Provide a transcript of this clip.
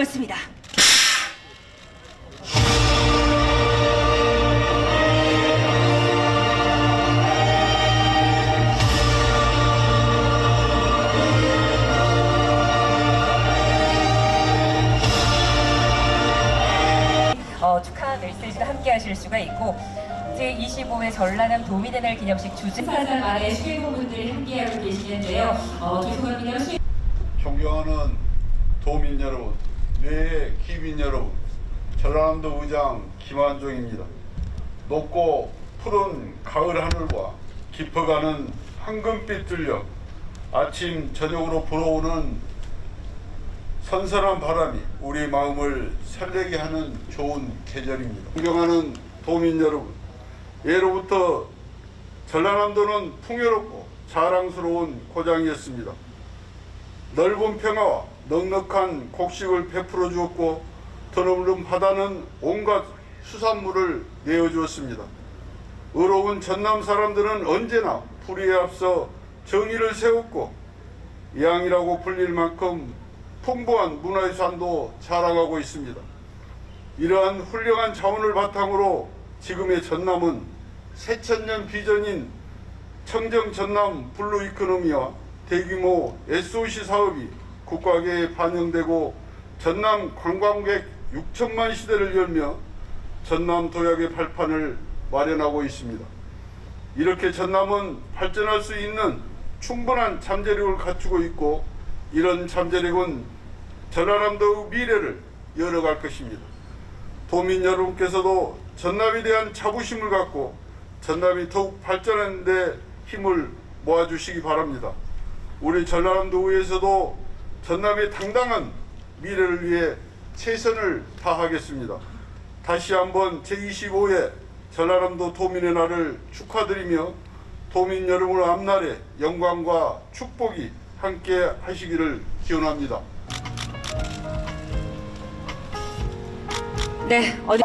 고맙습니다. 어, 축하 메시지도 함께 하실 수가 있고 제25회 전라남 도민의 기념식 주진 사장 아래 수행원분들이 함께하고 계시는데요. 어, 죄송합니다. 수행... 존경하는 도민 여러분, 뇌의 기민 여러분, 전라남도 의장 김한종입니다. 높고 푸른 가을 하늘과 깊어가는 황금빛 들려 아침 저녁으로 불어오는 선선한 바람이 우리 마음을 설레게 하는 좋은 계절입니다. 존경하는 도민 여러분, 예로부터 전라남도는 풍요롭고 자랑스러운 고장이었습니다. 넓은 평화와 넉넉한 곡식을 베풀어 주었고 드넓은 바다는 온갖 수산물을 내어 주었습니다. 의로운 전남 사람들은 언제나 불의에 앞서 정의를 세웠고 양이라고 불릴 만큼 풍부한 문화유산도 자랑하고 있습니다. 이러한 훌륭한 자원을 바탕으로 지금의 전남은 새천년 비전인 청정 전남 블루 이코노미와 대규모 SOC 사업이 국가계에 반영되고 전남 관광객 6천만 시대를 열며 전남 도약의 발판을 마련하고 있습니다. 이렇게 전남은 발전할 수 있는 충분한 잠재력을 갖추고 있고 이런 잠재력은 전라남도의 미래를 열어갈 것입니다. 도민 여러분께서도 전남에 대한 자부심을 갖고 전남이 더욱 발전하는 데 힘을 모아주시기 바랍니다. 우리 전라남도 의회에서도 전남의 당당한 미래를 위해 최선을 다하겠습니다. 다시 한번 제25회 전라남도 도민의 날을 축하드리며 도민 여러분 앞날에 영광과 축복이 함께 하시기를 기원합니다. 네, 어디